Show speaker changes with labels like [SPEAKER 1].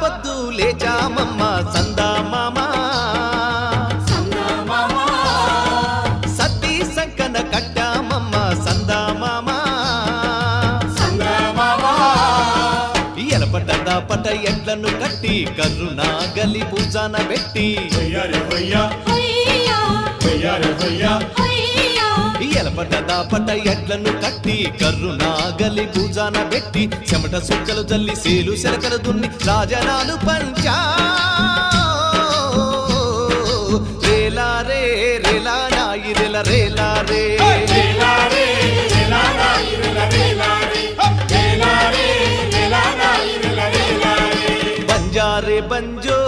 [SPEAKER 1] పొద్దు లేచామమ్మ సందా మామా సతీ సంకన కట్టామమ్మ సందా మామా ఎలపట దాపట ఎడ్లను కట్టి కర్రునా గలి పూజాన పెట్టి. ఎలపట దాపట ఎడ్లను కట్టి కర్రునా గలి పూజాన పెట్టి చెమట సుక్కలు జల్లి సేలు శరకలు దున్ని రాజనాలు పంచా. రేలా రే రేలా నాయి రేల రేలా రే. బంజారే బంజో.